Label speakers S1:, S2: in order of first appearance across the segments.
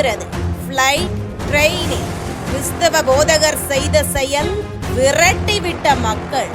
S1: இருக்கிறது ஃப்ளைட் ட்ரெயினில் கிறிஸ்தவ போதகர் செய்த செயல் விரட்டிவிட்ட மக்கள்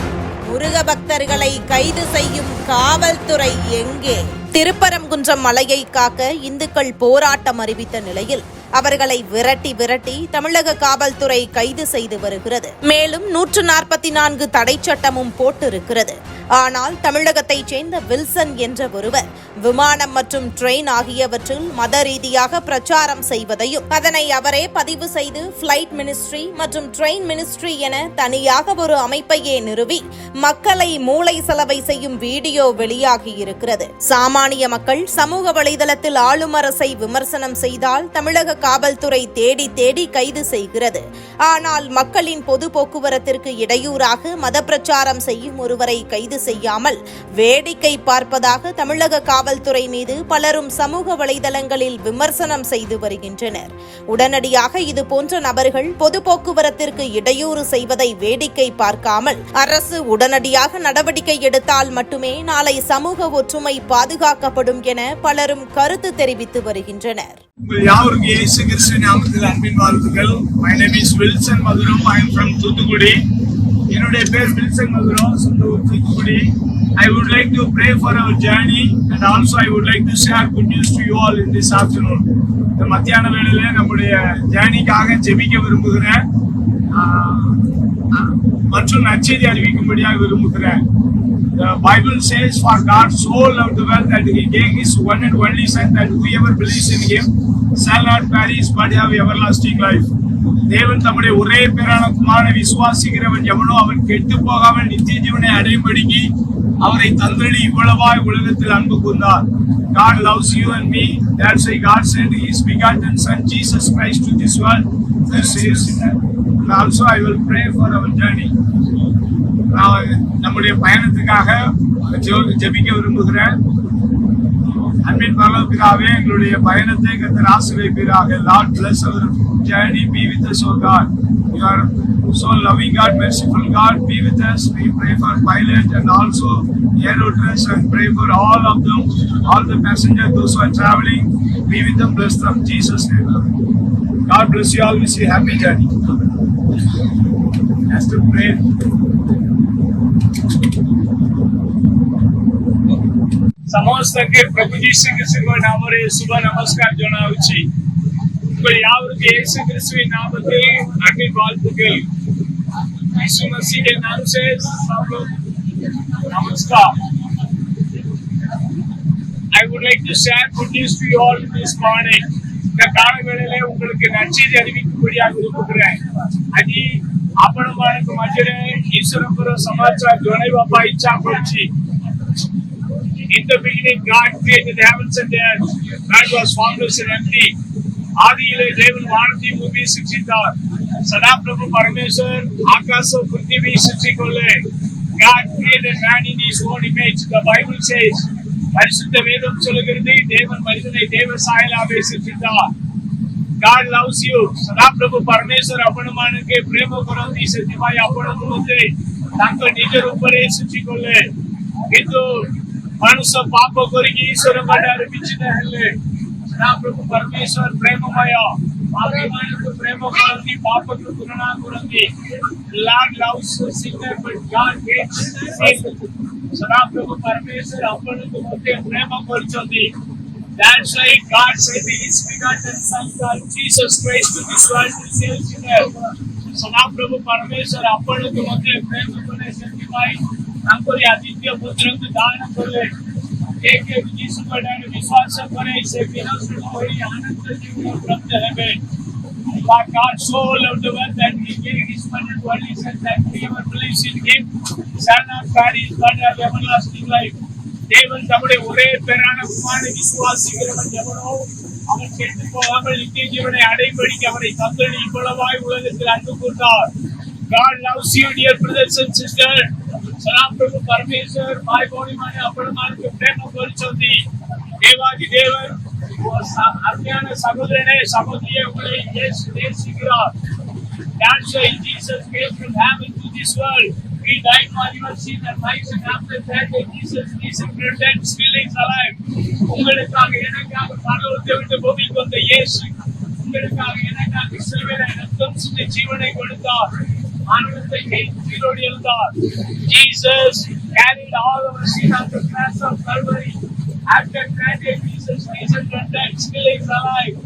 S1: முருக பக்தர்களை கைது செய்யும் காவல்துறை எங்கே திருப்பரங்குன்றம் மலையை காக்க இந்துக்கள் போராட்டம் அறிவித்த நிலையில் அவர்களை விரட்டி விரட்டி தமிழக காவல்துறை கைது செய்து வருகிறது மேலும் நூற்று நாற்பத்தி நான்கு தடை சட்டமும் போட்டிருக்கிறது ஆனால் தமிழகத்தைச் சேர்ந்த வில்சன் என்ற ஒருவர் விமானம் மற்றும் ட்ரெயின் ஆகியவற்றில் மத ரீதியாக பிரச்சாரம் செய்வதையும் அதனை அவரே பதிவு செய்து பிளைட் மினிஸ்ட்ரி மற்றும் ட்ரெயின் மினிஸ்ட்ரி என தனியாக ஒரு அமைப்பையே நிறுவி மக்களை மூளை செலவை செய்யும் வீடியோ வெளியாகி இருக்கிறது சாமானிய மக்கள் சமூக வலைதளத்தில் ஆளும் அரசை விமர்சனம் செய்தால் தமிழக காவல்துறை தேடி தேடி கைது செய்கிறது ஆனால் மக்களின் பொது போக்குவரத்திற்கு இடையூறாக மத பிரச்சாரம் செய்யும் ஒருவரை கைது செய்யாமல் வேடிக்கை பார்ப்பதாக தமிழக காவல்துறை மீது பலரும் சமூக வலைதளங்களில் விமர்சனம் செய்து வருகின்றனர் உடனடியாக இதுபோன்ற நபர்கள் பொது போக்குவரத்திற்கு இடையூறு செய்வதை வேடிக்கை பார்க்காமல் அரசு உடனடியாக நடவடிக்கை எடுத்தால் மட்டுமே நாளை சமூக ஒற்றுமை பாதுகாக்கப்படும் என பலரும் கருத்து தெரிவித்து வருகின்றனர்
S2: என்னுடைய பேர் வில்சன் மதுரம் சொந்த ஊர் Thoothukudi I would like to pray for our journey and also I would like to share good news to you all in this afternoon. இந்த மத்தியான வேளையில நம்முடைய ஜேர்னிக்காக ஜெபிக்க விரும்புகிறேன் மற்றும் நச்செய்தி அறிவிக்கும்படியாக விரும்புகிறேன் The Bible says, For God so loved the world that He gave His one and only Son, that whoever believes in Him shall not perish but have everlasting life. தேவன் தம்முடைய ஒரே பேரான குமாரனை விசுவாசிக்கிறவன் எவனோ அவன் கெட்டு போகாமல் நித்திய ஜீவனை அடையும்படிக்கு அவரை தந்தளி இவ்வளவாய் உலகத்தில் அன்பு கூர்ந்தார் God loves you and me. That's why God sent His begotten Son Jesus Christ to this world to save sinner. And also I will pray for our journey. Now, நம்முடைய பயணத்துக்காக ஜெபிக்க விரும்புகிறேன் அன்பின் பரலோபிதாவே எங்களுடைய பயணத்தை கத்தர் ஆசிரியப்பீராக Lord bless our journey be with so God you are So, loving God, merciful God, be with us. We pray for Pilate and also Herodes and pray for all of them, all the passengers, those who are traveling. Be with them, bless them. Jesus' name. God bless you all. We see happy journey. Has to pray. ಸಮಸ್ತಕ್ಕೆ ಪ್ರಭುಜೀಶು ಕ್ರಿಸ್ತುವ ನಾಮರೇ ಶುಭ ನಮಸ್ಕಾರ ಜೋನಾವುಚಿ உங்கள் யாவருக்கு இயேசு கிறிஸ்துவின் நாமத்தில் அன்பின் வாழ்த்துக்கள் यीशु मसीह के नाम से सब लोग नमस्कार I would like to share good news to you all this morning. இந்த கால வேளையில உங்களுக்கு நற்செய்தி அறிவிக்கும்படியாக விரும்புகிறேன் అది आपण మనకు మధ్యనే ఈశ్వరపుర సమాచార జోనై బాబా ఇచ్చా పొంచి In the beginning, God created the heavens and the earth. God was formless and empty. ஆதியிலே தேவன் வானத்தை பூமி சிருஷித்தார் சதா பிரபு பரமேஸ்வர் ஆகாச பிருத்திவி சிருஷிக்கொள்ளே God created man in his own image. The Bible says, பரிசுத்த வேதம் சொல்லுகிறது தேவன் மனிதனை தேவ சாயலாவே சிருஷித்தார் God loves you. சதா பிரபு பரமேஸ்வர் அப்பனமானுக்கு பிரேம குரந்தி சத்தியமாய் அப்பனுக்கு வந்து ତାଙ୍କ ନିଜ ରୂପରେ ସୃଷ୍ଟି କଲେ କିନ୍ତୁ ମଣିଷ ପାପ କରିକି ଈଶ୍ୱରଙ୍କ ଠାରୁ ବିଚ୍ଛିନ୍ନ ହେଲେ నా ప్రభు పరమేశ్వర్ ప్రేమమయ అభిమానులకు ప్రేమ కొరంది పాపకు కరుణ కొరంది Lord loves sinner but God hates సదా ప్రభు పరమేశ్వర్ అప్పలకు ముందే ప్రేమ కొరుచుంది That's why God sent His begotten Son, God Jesus Christ, to this world to save sinners. सदा प्रभु परमेश्वर आपण के मध्य प्रेम को ने शक्ति पाई हमको आदित्य पुत्र को दान कर ले એક બીજી સુપરડાને વિશ્વાસ કરે છે વિનાશનો હોય આનંદથી ઉપલબ્ધ હવે Like our soul of the world that He gave His Son and Holy Son that whoever believes in Him shall not perish but have everlasting life. தேவன் தம்முடைய ஒரே பேரான குமாரனை விசுவாசிக்கிறவன் எவனோ அவன் கேட்டு போகாமல் நித்திய ஜீவனை அடைபடிக்க அவரை தந்தடி இவ்வளவாய் உலகத்தில் அன்பு கூட்டார் God loves you, dear brothers and sisters. சராபது பெர்மிசர் பை ボディマネ அபர்மான் பெட்டோ கொரிசோதி எவாஜி தேவன் ஆர்மையான சகோதரனே சகோதரியே ஒரே தேசி கிராட் டான்சே Jesus came have into this world we died மானிவர்சி தர் by சாபத் the Jesus me simple tense we lies alive உங்களுக்காக எனக்காக சர்வ தேவி தே போவி கொண்ட యేసు உங்களுக்காக எனக்காக விசேவேன எத்துன்ஸ் நீ ஜீவனே கொண்டார் unto the God. Jesus carried all our sin on the cross of Calvary. After that day, Jesus reasoned dead, still is alive.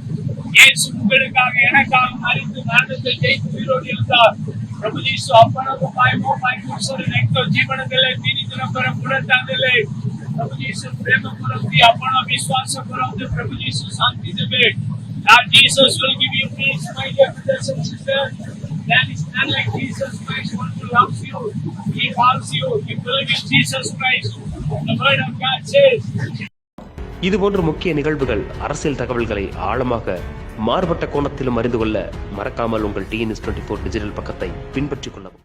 S2: இயேசு உங்களுக்காக எனக்காக மறித்து மரணத்தை ஜெயித்து உயிரோடு இருந்தார் பிரபு ஜீசு அப்பனவு பாய்மோ பாய்மோசரு நெக்டோ ஜீவனத்திலே தீனித்தனப்பெற புறத்தாதிலே பிரபு ஜீசு பிரேம புறத்தி அப்பனோ விசுவாச புறத்து பிரபு ஜீசு சாந்தி திவே Now Jesus will give you peace, my dear brothers and sisters. That is done like Jesus Christ. One who loves you, he loves you. You believe in Jesus Christ. The word of God says.
S3: இது போன்ற முக்கிய நிகழ்வுகள் அரசியல் தகவல்களை ஆழமாக மாறுபட்ட கோணத்திலும் அறிந்து கொள்ள மறக்காமல் உங்கள் டிஎன்எஸ் டுவெண்ட்டி ஃபோர் டிஜிட்டல் பக்கத்தை பின்பற்றிக் கொள்ளவும்